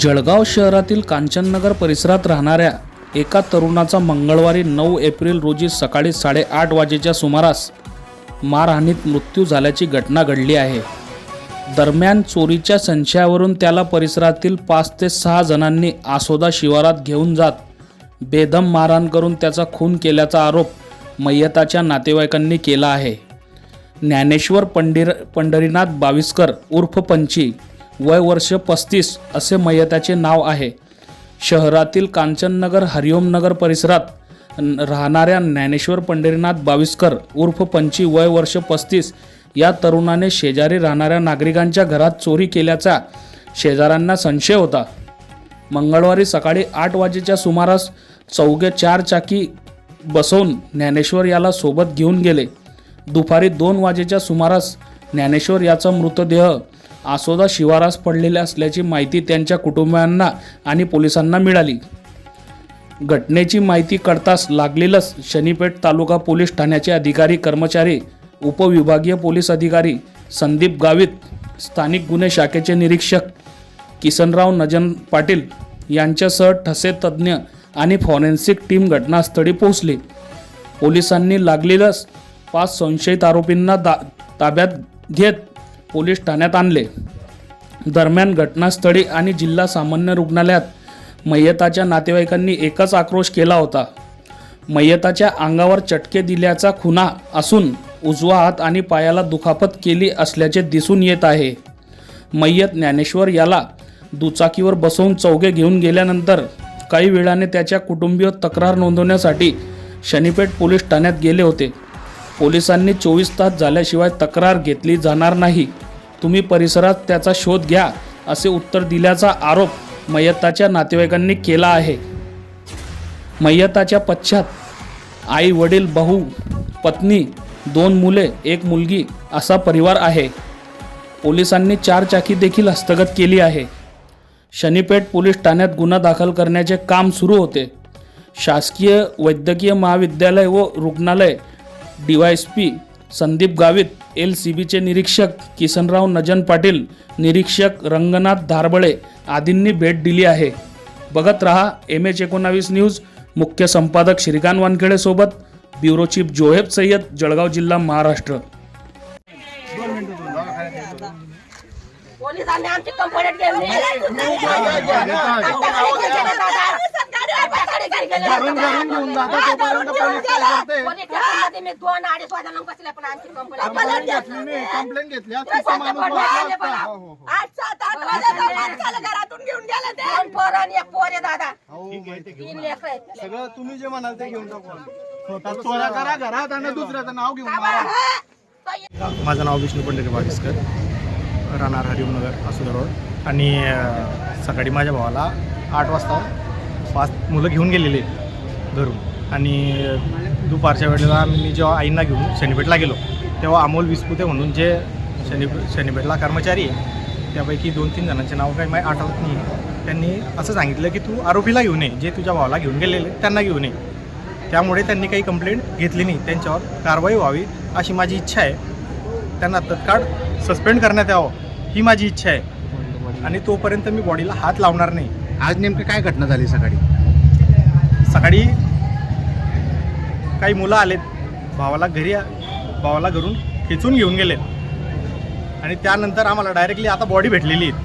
जळगाव शहरातील कांचननगर परिसरात राहणाऱ्या एका तरुणाचा मंगळवारी नऊ एप्रिल रोजी सकाळी साडेआठ वाजेच्या सुमारास मारहाणीत मृत्यू झाल्याची घटना घडली आहे. दरम्यान चोरीच्या संशयावरून त्याला परिसरातील पाच ते सहा जणांनी आसोदा शिवारात घेऊन जात बेदम मारहाण करून त्याचा खून केल्याचा आरोप मय्यताच्या नातेवाईकांनी केला आहे. ज्ञानेश्वर पंडिर पंढरीनाथ बाविस्कर उर्फ पंची वय वर्ष पस्तीस असे मयताचे नाव आहे. शहरातील कांचननगर हरिओमनगर परिसरात राहणाऱ्या ज्ञानेश्वर पंढरीनाथ बाविस्कर उर्फ पंची वय वर्ष पस्तीस या तरुणाने शेजारी राहणाऱ्या नागरिकांच्या घरात चोरी केल्याचा शेजाऱ्यांना संशय होता. मंगळवारी सकाळी आठ वाजेच्या सुमारास चौघे चार चाकी बसवून ज्ञानेश्वर याला सोबत घेऊन गेले. दुपारी दोन वाजेच्या सुमारास ज्ञानेश्वर याचा मृतदेह आसोदा शिवारास पडलेल्या असल्याची माहिती त्यांच्या कुटुंबियांना आणि पोलिसांना मिळाली. घटनेची माहिती कळताच लागलेलंच शनीपेठ तालुका पोलीस ठाण्याचे अधिकारी कर्मचारी उपविभागीय पोलीस अधिकारी संदीप गावित स्थानिक गुन्हे शाखेचे निरीक्षक किसनराव नजन पाटील यांच्यासह ठसे तज्ज्ञ आणि फॉरेन्सिक टीम घटनास्थळी पोहोचली. पोलिसांनी लागलेलंच पाच संशयित आरोपींना दा ताब्यात घेत पोलीस ठाण्यात आणले. दरम्यान घटनास्थळी आणि जिल्हा सामान्य रुग्णालयात मय्यताच्या नातेवाईकांनी एकच आक्रोश केला होता. मय्यताच्या अंगावर चटके दिल्याचा खुना असून उजवा हात आणि पायाला दुखापत केली असल्याचे दिसून येत आहे. मय्यत ज्ञानेश्वर याला दुचाकीवर बसवून चौघे घेऊन गेल्यानंतर काही वेळाने त्याच्या कुटुंबीय तक्रार नोंदवण्यासाठी शनीपेठ पोलीस ठाण्यात गेले होते. पोलिसांनी चोवीस तास झाल्याशिवाय तक्रार घेतली जाणार नाही. तुम्ही परिसरात त्याचा शोध घ्या असे उत्तर दिल्याचा आरोप मयताच्या नातेवाईकांनी केला आहे. मयताच्या पश्चात आई वडील भाऊ पत्नी दोन मुले एक मुलगी असा परिवार आहे. पोलिसांनी चार चाकी देखील हस्तगत केली आहे. शनीपेठ पोलीस ठाण्यात गुन्हा दाखल करण्याचे काम सुरू होते. शासकीय वैद्यकीय महाविद्यालय व रुग्णालय P Sandeep Gavit L C बीचे निरीक्षक किसनराव नजन पाटील निरीक्षक रंगनाथ धारबळे आदींनी भेट दिली आहे बघत रहा एम एच एकोणावीस न्यूज मुख्य संपादक श्रीकांत वानखेडेसोबत ब्युरो चीफ जोहेब सय्यद जळगाव जिल्हा महाराष्ट्र पोलिसांनी आमची कंप्लेंट केली घरून घरून घेऊन जातात तोपर्यंत पोलीस काय करते मी दोन अडीच वाजता बसले पण आमची कंप्लेंट घेतली कंप्लेंट घेतली. असती तर माणूस वाचला असता. हो, हो, हो. आठ सात आठ वाजता माणसाला घरातून घेऊन गेले ते. दोन पोरं आणि एक पोर आहे दादा. अहो, माहिती आहे. तीन लेकरं आहेत. सगळं तुम्ही जे म्हणाल ते घेऊन टाकू आम्ही. स्वतः चोऱ्या करा घरात आणि दुसऱ्याचं नाव घेऊन मारा. माझं नाव विष्णू पंढरी बागेसकर राहणार हरिओमनगर आसुदा रोड. आणि अ, सकाळी माझ्या भावाला आठ वाजता पाच मुलं घेऊन गेलेले आहेत घरून. आणि दुपारच्या वेळेला मी जेव्हा आईंना घेऊन शनिपेठला गेलो तेव्हा अमोल विस्पुते म्हणून जे शनी शनिपेठला कर्मचारी आहे त्यापैकी दोन तीन जणांचे नाव काही माहीत आठवत नाही त्यांनी असं सांगितलं की तू आरोपीला घेऊन ये जे तुझ्या भावाला घेऊन गेलेले त्यांना घेऊन ये. त्यामुळे त्यांनी काही कंप्लेंट घेतली नाही. त्यांच्यावर कारवाई व्हावी अशी माझी इच्छा आहे. त्यांना तत्काळ सस्पेंड करण्यात यावं ही माझी इच्छा आहे. आणि तोपर्यंत मी बॉडीला हात लावणार नाही. आज नेमकी काय घटना झाली सकाळी? सकाळी काही मुलं आलेत. भावाला घरी भावाला घरून खेचून घेऊन गेलेत. आणि त्यानंतर आम्हाला डायरेक्टली आता बॉडी भेटलेली आहे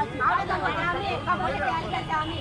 ఆవేదన పడాలి కాకపోతే తయారు చేద్దామని